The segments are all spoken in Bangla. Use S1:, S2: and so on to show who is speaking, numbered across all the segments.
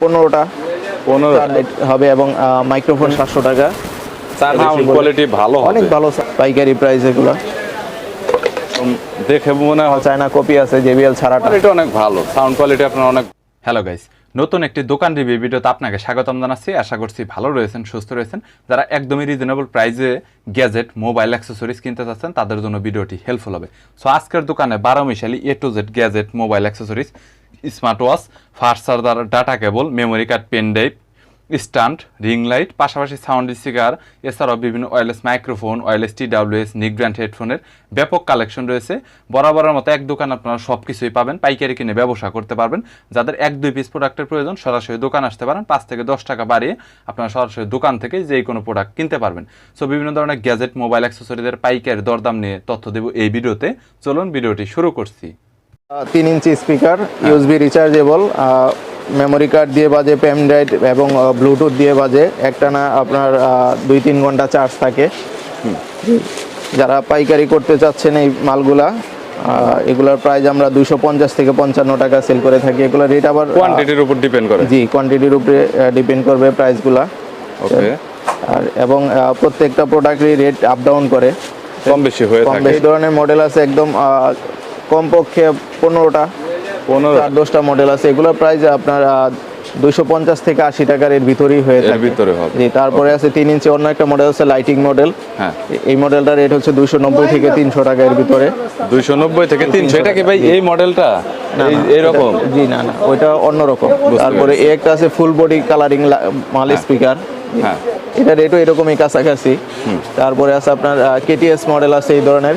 S1: পনেরোটা।
S2: পনেরো।
S1: হবে এবং মাইক্রোফোন সাতশো টাকা।
S2: কোয়ালিটি ভালো
S1: অনেক ভালো পাইকারি প্রাইস এগুলো।
S2: দেখে মনে হয়
S1: চায়না কপি আছে জেবিএল ছাড়াটা।
S2: কোয়ালিটি অনেক ভালো। সাউন্ড কোয়ালিটি আপনার অনেক
S3: হ্যালো গাইস নতুন একটি দোকান রিভিউ ভিডিওতে আপনাকে স্বাগতম জানাচ্ছি। আশা করছি ভালো রয়েছেন সুস্থ রয়েছেন। যারা একদমই রিজনেবল প্রাইসে গ্যাজেট মোবাইল অ্যাক্সেসরিজ কিনতে চাচ্ছেন তাদের জন্য ভিডিওটি হেল্পফুল হবে। সো আজকের দোকানে বারো মিশালি A to Z gadget mobile accessories smart watch fast charger data cable memory card pen drive stand ring light পাশাপাশি সাউন্ড স্পিকার এছাড়াও বিভিন্ন wireless microphone wireless T WS নিক ব্র্যান্ড হেডফোনের ব্যাপক কালেকশন রয়েছে। বরাবরের মতো এক দোকান আপনারা সব কিছুই পাবেন, পাইকারি কিনে ব্যবসা করতে পারবেন। যাদের এক দুই পিস প্রোডাক্টের প্রয়োজন, সরাসরি দোকান আসতে পারেন। পাঁচ থেকে দশ টাকা বাড়িয়ে আপনারা সরাসরি দোকান থেকে যে কোনো প্রোডাক্ট কিনতে পারবেন। সো বিভিন্ন ধরনের গ্যাজেট মোবাইল অ্যাক্সেসরিদের পাইকারি দরদাম নিয়ে তথ্য দেব এই ভিডিওতে। চলুন, ভিডিওটি শুরু করছি।
S1: তিন inch speaker USB rechargeable memory card দিয়ে বাজে পেন ড্রাইভ এবং ব্লুটুথ দিয়ে বাজে। একটানা আপনার দুই তিন ঘণ্টা চার্জ থাকে। যারা পাইকারি করতে চাচ্ছেন এই মালগুলা এগুলোর প্রাইস আমরা দুশো পঞ্চাশ থেকে পঞ্চান্ন টাকা সেল করে থাকি। এগুলোর রেট আবার
S2: কোয়ান্টিটির উপর ডিপেন্ড করে।
S1: জি কোয়ান্টিটির উপরে ডিপেন্ড করবে প্রাইসগুলা
S2: ওকে
S1: আর এবং প্রত্যেকটা প্রোডাক্টেরই রেট আপ ডাউন করে।
S2: কম বেশি হয়ে থাকে।
S1: বেশি ধরনের মডেল আছে একদম কমপক্ষে পনেরোটা
S2: পনেরো।
S1: চার দশটা মডেল আছে। এগুলোর প্রাইস আপনার দুইশো পঞ্চাশ থেকে আশি টাকার এর ভিতরেই হয়ে থাকে।
S2: ভিতরে হবে।
S1: জি তারপরে আছে তিন ইঞ্চি অন্য একটা মডেল আছে লাইটিং মডেল
S2: হ্যাঁ।
S1: এই মডেলটার রেট হচ্ছে দুইশো নব্বই থেকে তিনশো টাকা এর ভিতরে।
S2: দুইশো নব্বই থেকে তিনশো এটা কি ভাই এই মডেলটা এইরকম?
S1: জি না না ওইটা অন্যরকম। তারপরে একটা আছে ফুল বডি কালারিং মাল স্পিকার
S2: হ্যাঁ।
S1: এটা রেটও এরকমই কাছাকাছি। তারপরে আছে আপনার কেটিএস মডেল আছে এই ধরনের।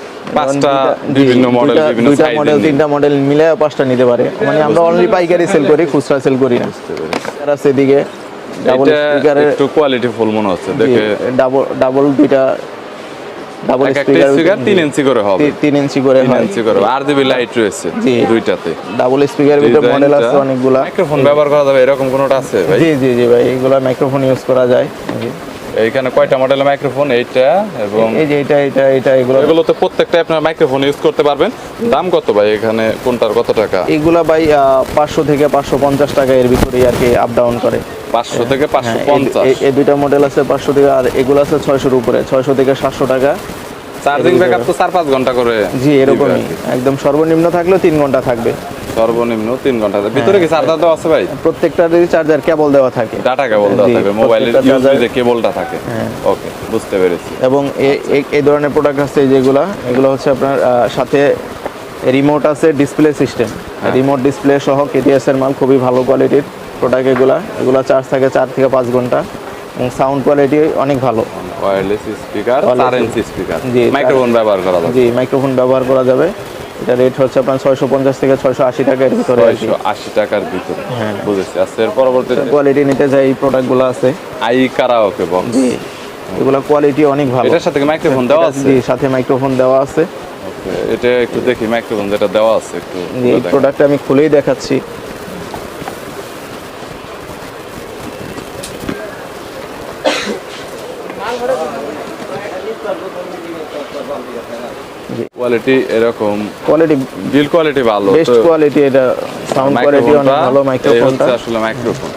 S2: পাঁচটা
S1: কারণ দুইটা- জি,
S2: বিভিন্ন model, বিভিন্ন
S1: দুইটা মডেল তিনটা মডেল মিলে পাঁচটা নিতে পারে। মানে আমরা অনলি পাইকারি সেল করি খুচরা সেল করি না। আর আছে ডাবল স্পিকারের
S2: একটু কোয়ালিটি ফুল মনে হচ্ছে দেখে
S1: ডাবল ডাবল দুইটা ডাবল
S2: স্পিকার তিন ইঞ্চি করে হবে।
S1: তিন ইঞ্চি করে
S2: তিন ইঞ্চি করে আর দিবি লাইট রয়েছে। দুইটাতে।
S1: ডাবল স্পিকারের ভিতরে মডেল আছে অনেকগুলা।
S2: মাইক্রোফোন ব্যবহার করা যাবে এরকম কোনোটা আছে ভাই?
S1: জি জি জি ভাই এগুলা মাইক্রোফোন ইউজ করা যায়।
S2: এইখানে কয়টা মডেলের মাইক্রোফোন এইটা এবং
S1: এই যে এটা এটা এটা এগুলো।
S2: এগুলো তো প্রত্যেকটা আপনার মাইক্রোফোন ইউজ করতে পারবেন। দাম কত ভাই এখানে? কোনটার কত টাকা?
S1: এগুলা ভাই পাঁচশো থেকে পাঁচশো পঞ্চাশ টাকা এর ভিতরে আর কি আপ ডাউন করে।
S2: পাঁচশো থেকে পাঁচশো
S1: হ্যাঁ, এই-
S2: পঞ্চাশ।
S1: এই দুইটা মডেল আছে পাঁচশো থেকে আর এগুলো আছে ছয়শোর উপরে ছয়শো থেকে সাতশো টাকা।
S2: চার্জিং ব্যাকআপ তো চার পাঁচ ঘণ্টা করে
S1: জি এরকমই। একদম সর্বনিম্ন থাকলেও তিন ঘণ্টা থাকবে।
S2: সর্বনিম্ন তিন ঘণ্টা ভিতরে কি চার্জার দেওয়া আছে ভাই?
S1: প্রত্যেকটার চার্জার কেবল দেওয়া থাকে।
S2: ডাটা কেবল দেওয়া থাকে মোবাইলের যে কেবলটা থাকে।
S1: হ্যাঁ।
S2: ওকে বুঝতে পেরেছি।
S1: এবং এই ধরনের প্রোডাক্ট আছে যেগুলা। এগুলো হচ্ছে আপনার সাথে রিমোট আছে ডিসপ্লে সিস্টেম
S2: হ্যাঁ।
S1: রিমোট ডিসপ্লে সহ কেটিএস এর মাল খুবই ভালো কোয়ালিটির প্রোডাক্ট এগুলা। এগুলা চার্জ থাকে চার থেকে পাঁচ ঘণ্টা। এবং সাউন্ড কোয়ালিটি অনেক ভালো।
S2: ওয়্যারলেস স্পিকার চার স্পিকার
S1: জি,
S2: মাইক্রোফোন ব্যবহার করা যাবে।
S1: জি মাইক্রোফোন ব্যবহার করা যাবে। এটা রেট হচ্ছে আপনার ছয়শো পঞ্চাশ থেকে ছয়শো আশি টাকার ভিতরে আর কি।
S2: ছয়শো আশি টাকার ভিতরে।
S1: হ্যাঁ।
S2: বুঝেছি। আচ্ছা এর পরবর্তীতে
S1: কোয়ালিটি নিতে চাই এই প্রোডাক্টগুলো আছে।
S2: আই কারাওকে বক্স
S1: জি এগুলো কোয়ালিটি অনেক ভালো।
S2: এটার সাথে মাইক্রোফোন দেওয়া আছে?
S1: জি সাথে মাইক্রোফোন দেওয়া আছে।
S2: এটা একটু দেখি মাইক্রোফোন যেটা দেওয়া আছে একটু
S1: এই
S2: দেখেন।
S1: প্রোডাক্ট আমি খুলেই দেখাচ্ছি।
S2: কোয়ালিটি এরকম
S1: কোয়ালিটি
S2: বিল কোয়ালিটি ভালো
S1: বেস্ট কোয়ালিটি এটা সাউন্ড কোয়ালিটি অনেক ভালো মাইক্রোফোনটা
S2: আসলে মাইক্রোফোন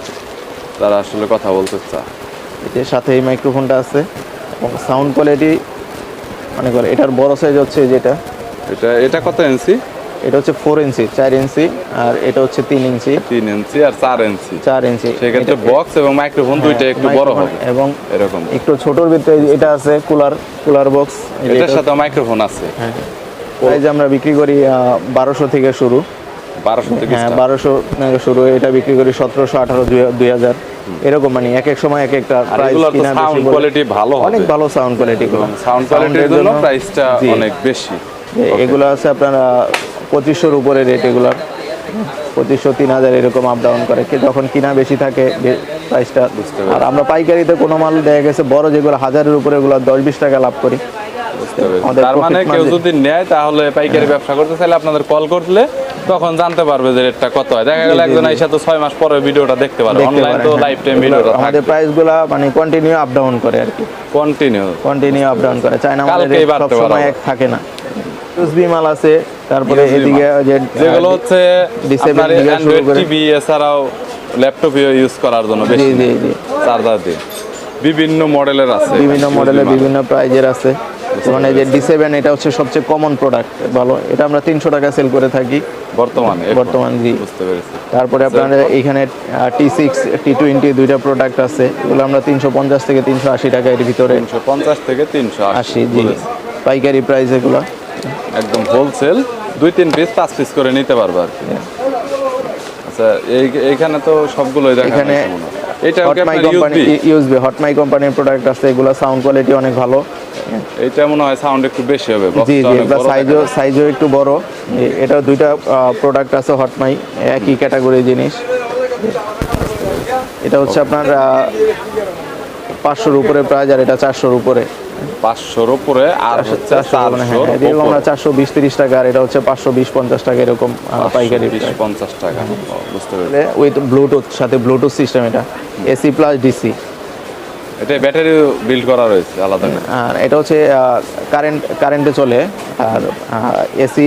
S2: তারা আসলে কথা বলতে চায়।
S1: এর সাথে এই মাইক্রোফোনটা আছে সাউন্ড কোয়ালিটি মানে করে এটার বড় সাইজ হচ্ছে যেটা।
S2: এটা এটা কত ইঞ্চি
S1: এটা হচ্ছে ফোর ইঞ্চি চার ইঞ্চি আর এটা হচ্ছে তিন ইঞ্চি
S2: তিন ইঞ্চি আর চার ইঞ্চি
S1: চার ইঞ্চি
S2: সেক্ষেত্রে বক্স এবং মাইক্রোফোন দুইটা একটু বড় হবে।
S1: এবং
S2: এরকম।
S1: একটু ছোটর ভিতরে এটা আছে কুলার কুলার বক্স
S2: এটার সাথে মাইক্রোফোন আছে।
S1: প্রাইস আমরা বিক্রি করি বারোশো থেকে শুরু।
S2: বারোশো থেকে
S1: হ্যাঁ বারোশো শুরু এটা বিক্রি করি সতেরোশো আঠারো দুই হাজার। এরকম মানে এক এক সময় এক একটা প্রাইস কিনা
S2: সাউন্ড কোয়ালিটি ভালো
S1: অনেক ভালো সাউন্ড কোয়ালিটি
S2: সাউন্ড কোয়ালিটির জন্য প্রাইসটা অনেক বেশি।
S1: এগুলো আছে আপনার পঁচিশশোর উপরে রেট এগুলার। পঁচিশশো তিন হাজার এরকম আপ ডাউন করে। কি যখন কিনা বেশি থাকে প্রাইসটা আর আমরা পাইকারিতে কোনো মাল দেখা গেছে বড় যেগুলো হাজারের উপরে এগুলো দশ বিশ টাকা লাভ করি।
S2: তার মানে কেউ যদি নেয় তাহলে পাইকারি ব্যবসা করতে চাইলে আপনাদের কল করলে তখন জানতে পারবে যে রেটটা কত হয়। দেখা গেল একজন। আইসা তো ছয় মাস পরে ভিডিওটা দেখতে পারবে অনলাইন তো
S1: হ্যাঁ।
S2: লাইফ টাইম ভিডিওটা
S1: আমাদের প্রাইসগুলো মানে কন্টিনিউ আপ ডাউন করে আর কি।
S2: কন্টিনিউ
S1: কন্টিনিউ আপ ডাউন করে। চায়না আমাদের সব সময় এক থাকে না। ইউএসবি মাল আছে তারপরে এদিকে যে
S2: যেগুলো হচ্ছে
S1: D7
S2: আপনার অ্যান্ড্রয়েড টিভি এছাড়াও ল্যাপটপে ইউজ করার জন্য বেশি।
S1: জি, জি।
S2: চার্জার দিয়ে। বিভিন্ন মডেলের আছে।
S1: বিভিন্ন মডেলের বিভিন্ন প্রাইজের আছে। মানে যে ডি সেভেন এটা হচ্ছে সবচেয়ে কমন প্রোডাক্ট ভালো। এটা আমরা তিনশো টাকা সেল করে থাকি।
S2: বর্তমানে
S1: বর্তমান, জি।
S2: বুঝতে পেরেছি।
S1: তারপরে আপনার এখানে? টি সিক্স টি টোয়েন্টি দুইটা প্রোডাক্ট আছে। এগুলো আমরা তিনশো পঞ্চাশ থেকে তিনশো আশি টাকা এর ভিতরে
S2: তিনশো পঞ্চাশ থেকে তিনশো
S1: আশি জি। পাইকারি প্রাইস এগুলো।
S2: একদম হোলসেল দুই তিন পিস পাঁচ পিস করে নিতে পারব আর কি। আচ্ছা এই এইখানে তো সবগুলোই দেখা
S1: এখানে
S2: এটা
S1: হটমাই কোম্পানি
S2: ইউএসবি
S1: হটমাই কোম্পানির প্রোডাক্ট আছে। এগুলো সাউন্ড কোয়ালিটি অনেক ভালো।
S2: এটা মনে হয় সাউন্ড একটু বেশি হবে
S1: জি জি এগুলো সাইজও সাইজও একটু বড়। এটা দুইটা প্রোডাক্ট আছে হটমাই একই ক্যাটাগরি জিনিস। এটা হচ্ছে আপনার পাঁচশোর উপরে প্রাইস আর এটা চারশোর উপরে।
S2: পাঁচশোর উপরে আর হচ্ছে
S1: চারশো মানে হ্যাঁ এরকম আমরা চারশো বিশ তিরিশ টাকা আর এটা হচ্ছে পাঁচশো বিশ পঞ্চাশ টাকা এরকম পাইকারি
S2: বিশ পঞ্চাশ টাকা। বুঝতে পেরেছি।
S1: উইথ ব্লুটুথ সাথে ব্লুটুথ সিস্টেম এটা। এসি প্লাস ডিসি
S2: এটা ব্যাটারি বিল্ড করা রয়েছে আলাদা
S1: আর এটা হচ্ছে কারেন্ট কারেন্টে চলে আর এসি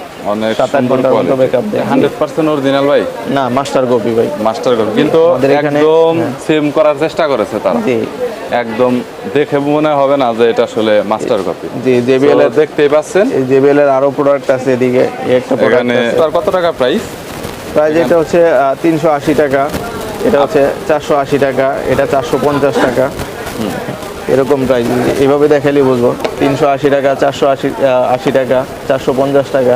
S2: অনেক
S1: সাত আট ঘণ্টার মতো
S2: কোয়ালিটি
S1: দেয়।
S2: হান্ড্রেড পার্সেন্ট অরিজিনাল ভাই?
S1: না মাস্টার কপি ভাই।
S2: মাস্টার কপি কিন্তু একদম
S1: হ্যাঁ।
S2: সেম করার চেষ্টা করেছে তারা। একদম দেখে মনে হবে না যে এটা আসলে মাস্টার কপি
S1: জি জেবিএল এর
S2: দেখতেই পাচ্ছেন।
S1: এই জেবিএল এর আরও প্রোডাক্ট আছে এদিকে একটা প্রোডাক্ট
S2: কত টাকা প্রাইস
S1: প্রাইস এটা হচ্ছে তিনশো আশি টাকা। এটা হচ্ছে চারশো আশি টাকা। এটা চারশো পঞ্চাশ টাকা। এরকম প্রাইস এইভাবে দেখালেই বুঝব। তিনশো আশি টাকা চারশো আশি আশি টাকা চারশো পঞ্চাশ টাকা।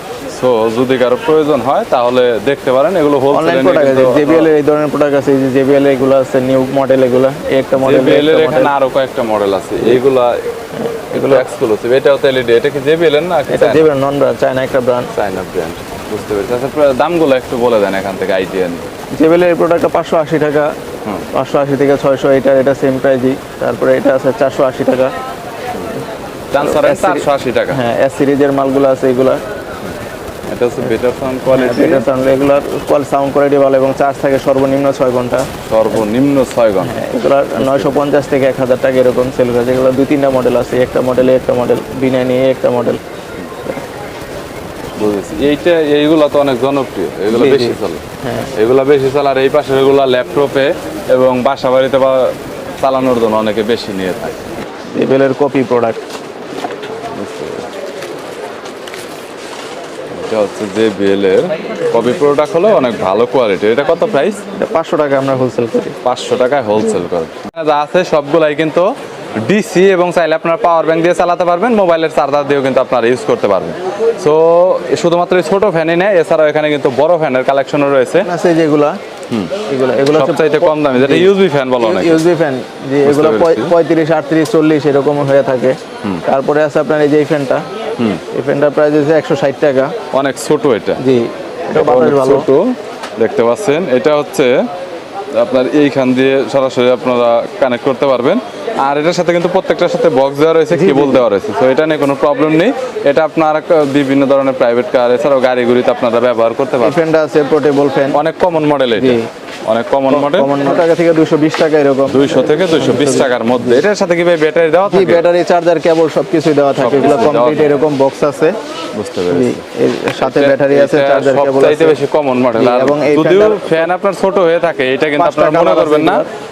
S2: সো যদি কারও প্রয়োজন হয় তাহলে দেখতে পারেন এগুলো
S1: অনলাইন
S2: হোলসেলে
S1: প্রোডাক্ট আছে জেবিএল এর এই ধরনের প্রোডাক্ট আছে যে জেবিএল এগুলো আছে নিউ মডেল এগুলো এই একটা মডেল
S2: জেবিএল এর এখানে আরও কয়েকটা মডেল আছে এইগুলা এগুলো এক্সক্লুসিভ এটা হচ্ছে এলইডি এটা কি জেবিএল এর না
S1: এটা জেবিএল নন ব্র্যান্ড চায়না একটা ব্র্যান্ড
S2: চাইনা ব্র্যান্ড বুঝতে পেরেছি। আচ্ছা দামগুলো একটু বলে দেন এখান থেকে আইডিয়া
S1: জেবিএল এর প্রোডাক্টটা পাঁচশো আশি টাকা পাঁচশো আশি থেকে ছয়শো এটার এটা সেম প্রাইজই তারপরে এটা আছে চারশো আশি টাকা।
S2: চারশো আশি টাকা।
S1: হ্যাঁ এস সিরিজের মালগুলো আছে এগুলা।
S2: এটা হচ্ছে বেটার সাউন্ড কোয়ালিটি
S1: এটা সাউন্ড এগুলার কোয়াল সাউন্ড কোয়ালিটি ভালো এবং চার্জ থাকে সর্বনিম্ন ছয় ঘণ্টা।
S2: সর্বনিম্ন ছয় ঘণ্টা।
S1: হ্যাঁ, এগুলার নয়শো পঞ্চাশ থেকে এক হাজার টাকা এরকম সেল করেছে এগুলো দুই তিনটা মডেল আছে একটা মডেলে একটা মডেল বিনা নিয়ে একটা মডেল
S2: বুঝেছি। এইটা এইগুলো তো অনেক জনপ্রিয়। এগুলো। বেশি চলে।
S1: হ্যাঁ।
S2: এগুলো বেশি চলে আর এই পাশের এগুলো ল্যাপটপে এবং বাসা বাড়িতে বা চালানোর জন্য অনেকে বেশি নিয়ে থাকে।
S1: জেবিএলের কপি প্রোডাক্ট
S2: এটা হচ্ছে যে বিএল এর। কপি প্রোডাক্ট হলো অনেক ভালো কোয়ালিটি এটা কত প্রাইস
S1: এটা পাঁচশো টাকা আমরা হোলসেল করি।
S2: পাঁচশো টাকায় হোলসেল করে। যা আছে সবগুলাই কিন্তু ডিসি এবং চাইলে আপনার পাওয়ার ব্যাংক দিয়ে চালাতে পারবেন মোবাইলের চার্জার দিয়েও কিন্তু আপনারা ইউজ করতে পারবেন। সো শুধুমাত্র এই ছোট ফ্যানই নেই এছাড়াও এখানে কিন্তু বড় ফ্যানের কালেকশনও রয়েছে।
S1: আছে যেগুলা এগুলো। এগুলো
S2: সবচাইতে কম দামি যেটা ইউজবি ফ্যান বলো অনেক।
S1: ইউএসবি ফ্যান যে এগুলো। পঁয়ত্রিশ আটত্রিশ চল্লিশ এরকম হয়ে থাকে। তারপরে আছে আপনার এই যে ফ্যানটা এই ফ্যানটার প্রাইস হচ্ছে একশো ষাট টাকা।
S2: অনেক ছোট এটা।
S1: জি এটা ভালো।
S2: ছোট দেখতে পাচ্ছেন। এটা হচ্ছে আপনার এইখান দিয়ে সরাসরি আপনারা কানেক্ট করতে পারবেন। আর এটার সাথে কিন্তু প্রত্যেকটার সাথে বক্স দেওয়া রয়েছে কেবল দেওয়া রয়েছে। তো এটা নিয়ে কোনো প্রবলেম নেই। এটা আপনার বিভিন্ন ধরনের প্রাইভেট কার এছাড়াও গাড়ি গুড়িতে আপনারা ব্যবহার করতে পারবেন।
S1: ফ্যানটা আছে পোর্টেবল ফ্যান
S2: অনেক কমন মডেল এটা। অনেক কমন মডেল
S1: কমন টাকা থেকে দুশো বিশ টাকা এরকম।
S2: দুইশো থেকে দুইশো বিশ টাকার মধ্যে। এটার সাথে কি ভাই ব্যাটারি দেওয়া থাকে?
S1: ব্যাটারি চার্জার কেবল সবকিছুই দেওয়া থাকে। এগুলো কমপ্লিট এরকম বক্স আছে।
S2: বুঝতে পেরেছি।
S1: এর সাথে ব্যাটারি আছে চার্জার কেবল
S2: সবচাইতে বেশি কমন মডেল
S1: এবং
S2: যদিও ফ্যান আপনার ছোট হয়ে থাকে এটা কিন্তু আপনারা মনে করবেন না।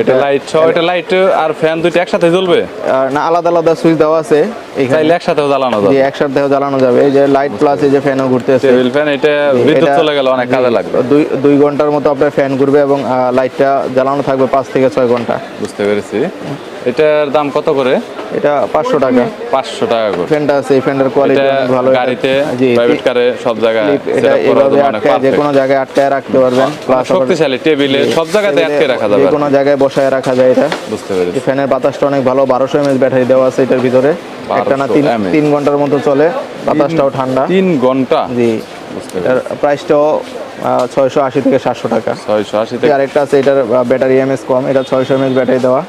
S2: এটা লাইট সহ এটা লাইট আর ফ্যান দুইটা একসাথে জ্বলবে?
S1: না আলাদা আলাদা সুইচ দেওয়া আছে এখানে।
S2: একসাথেও জ্বালানো যাবে।
S1: একসাথে জ্বালানো যাবে। এই যে লাইট প্লাস এই যে ফ্যানও ঘুরতেছে।
S2: টেবিল ফ্যান এটা বিদ্যুৎ চলে গেলে অনেক কাজে লাগবে।
S1: দুই দুই ঘণ্টার মতো আপনার ফ্যান ঘুরবে এবং লাইটটা জ্বালানো থাকবে পাঁচ থেকে ছয় ঘণ্টা।
S2: বুঝতে পেরেছি। এটার দাম কত করে?
S1: এটা পাঁচশো টাকা।
S2: পাঁচশো টাকা করে।
S1: ফ্যানটা আছে এই ফ্যানটার কোয়ালিটি অনেক ভালো।
S2: গাড়িতে
S1: জি
S2: প্রাইভেট কারে সব জায়গায়
S1: এটা এভাবে আটকায় যে কোনো জায়গায় আটকায় রাখতে পারবেন। প্লাস
S2: শক্তিশালী টেবিলে সব জায়গাতে আটকে রাখা যাবে
S1: যে কোনো জায়গায় বসায় রাখা যায় এটা।
S2: বুঝতে পেরেছি।
S1: ফ্যানের বাতাসটা অনেক ভালো বারোশো এমএস ব্যাটারি দেওয়া আছে এটার ভিতরে। একটা না তিন তিন ঘণ্টার মতো চলে বাতাসটাও ঠান্ডা।
S2: তিন ঘণ্টা?
S1: জি। এটার প্রাইসটাও ছয়শো আশি থেকে সাতশো টাকা।
S2: ছয়শো আশি থেকে
S1: আরেকটা আছে এটার ব্যাটারি এমএস কম এটা ছয়শো এমএস ব্যাটারি দেওয়া।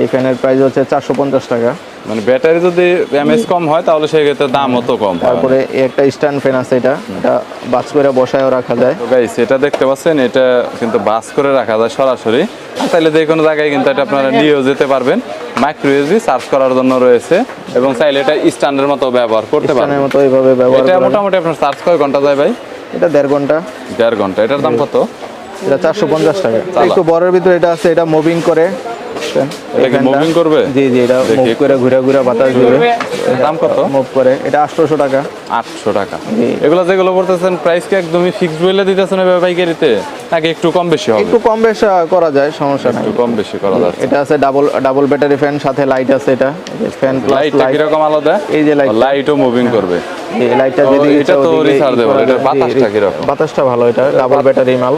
S1: এই ফ্যানের প্রাইস হচ্ছে চারশো পঞ্চাশ টাকা।
S2: মানে ব্যাটারি যদি এমএস কম হয় তাহলে সেই ক্ষেত্রে দাম অত কম
S1: তারপরে একটা স্ট্যান্ড ফ্যান আছে এটা। এটা বাস করে বসায়ও রাখা যায়।
S2: তো গাইস এটা দেখতে পাচ্ছেন এটা কিন্তু বাস করে রাখা যায় সরাসরি। তাহলে যে কোনো জায়গায় কিন্তু এটা আপনারা নিয়েও যেতে পারবেন। মাইক্রো ইউএসবি চার্জ করার জন্য রয়েছে এবং চাইলে এটা স্ট্যান্ডের মতো ব্যবহার করতে পারবেন।
S1: স্ট্যান্ডের মতো এইভাবে ব্যবহার
S2: এটা। মোটামুটি আপনার চার্জ কয় ঘণ্টা যায় ভাই?
S1: এটা দেড় ঘণ্টা।
S2: দেড় ঘণ্টা। এটার দাম কত?
S1: এটা চারশো পঞ্চাশ টাকা। একটু বড়ের ভিতরে এটা আছে এটা মুভিং করে।
S2: এটা কি মুভিং করবে?
S1: জি জি এটা মুভ করে ঘুরে ঘুরে বাতাস দিবে।
S2: দাম কত?
S1: মুভ করে। এটা আটশোশো টাকা।
S2: আটশো টাকা। এগুলো যেগুলো বলতেছেন প্রাইস কি একদমই ফিক্সড বলে দিতেছেন এভাবে নাকি একটু কম বেশি হবে?
S1: একটু কম বেশ করা যায় সমস্যা নাই।
S2: একটু কম বেশি করা যাচ্ছে
S1: এটা আছে ডাবল ডাবল ব্যাটারি ফ্যান সাথে লাইট আছে এটা। ফ্যান প্লাস লাইট
S2: কীরকম আলাদা?
S1: এই যে light টা।
S2: লাইটও মুভিং করবে।
S1: এই লাইটটা যদি
S2: এটা তো
S1: যায়। জি,
S2: বাতাসটা?
S1: বাতাসটা ভালো এটা ডাবল ব্যাটারি মাল।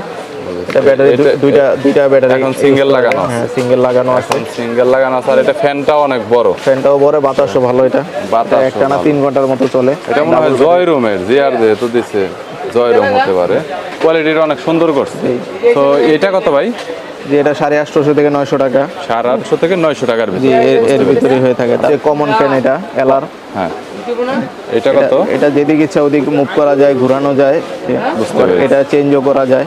S1: এটা ব্যাটারি দুইটা দুইটা ব্যাটারি
S2: এখন single লাগানো আছে।
S1: হ্যাঁ সিঙ্গেল লাগানো আছে।
S2: সিঙ্গেল লাগানো আছে। আর এটা ফ্যানটাও অনেক বড়।
S1: ফ্যানটাও বড় বাতাসও ভালো এটা।
S2: বাতাসও
S1: এটা একটানা
S2: ভালো।
S1: তিন ঘণ্টার মতো চলে।
S2: এটা মনে হয় জয় রুমের জিআর যেহেতু দিছে জয় রুম হতে পারে। কোয়ালিটিটা অনেক সুন্দর করছে। তো এটা কত ভাই?
S1: যে এটা সাড়ে আটশোশো থেকে নয়শো টাকা।
S2: সাড়ে আটশো থেকে নয়শো টাকার
S1: এর- ভিতরে হয়ে থাকে। কমন ফ্যান এটা এলার
S2: হ্যাঁ। এটা কত?
S1: এটা যেদিকে ইচ্ছা ওদিকে মুভ করা যায় ঘোরানো যায়। এটা চেঞ্জও করা যায়।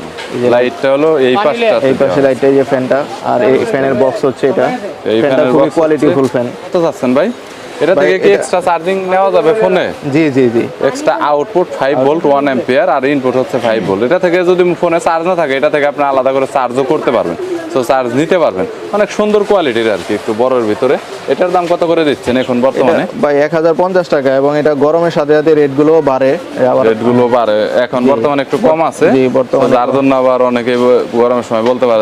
S2: লাইটটা হলো এই পাশটা
S1: এই পাশে লাইটটা এই যে ফ্যানটা আর এই ফ্যানের বক্স হচ্ছে এটা।
S2: এই
S1: ফ্যানটা খুবই কোয়ালিটিফুল ফ্যান
S2: কত ভাই? এটা থেকে কি এক্সট্রা চার্জিং নেওয়া যাবে ফোনে
S1: জি জি জি।
S2: এক্সট্রা আউটপুট ভোল্ট অ্যাম্পিয়ার আর ইনপুট হচ্ছে ভোল্ট এটা থেকে যদি ফোনে চার্জ না থাকে এটা থেকে আপনি আলাদা করে চার্জও করতে পারবেন। তো চার্জ নিতে পারবেন। অনেক সুন্দর কোয়ালিটির আর কি একটু বড়ের ভিতরে। এটার দাম কত করে দিচ্ছেন এখন বর্তমানে?
S1: ভাই এক হাজার পঞ্চাশ টাকা এবং এটা গরমের সাথে সাথে রেটগুলো বাড়ে। আবার
S2: রেটগুলো বাড়ে এখন বর্তমানে একটু কম আছে।
S1: জি, বর্তমানে
S2: তো যার জন্য আবার অনেকে গরমের সময় বলতে পারে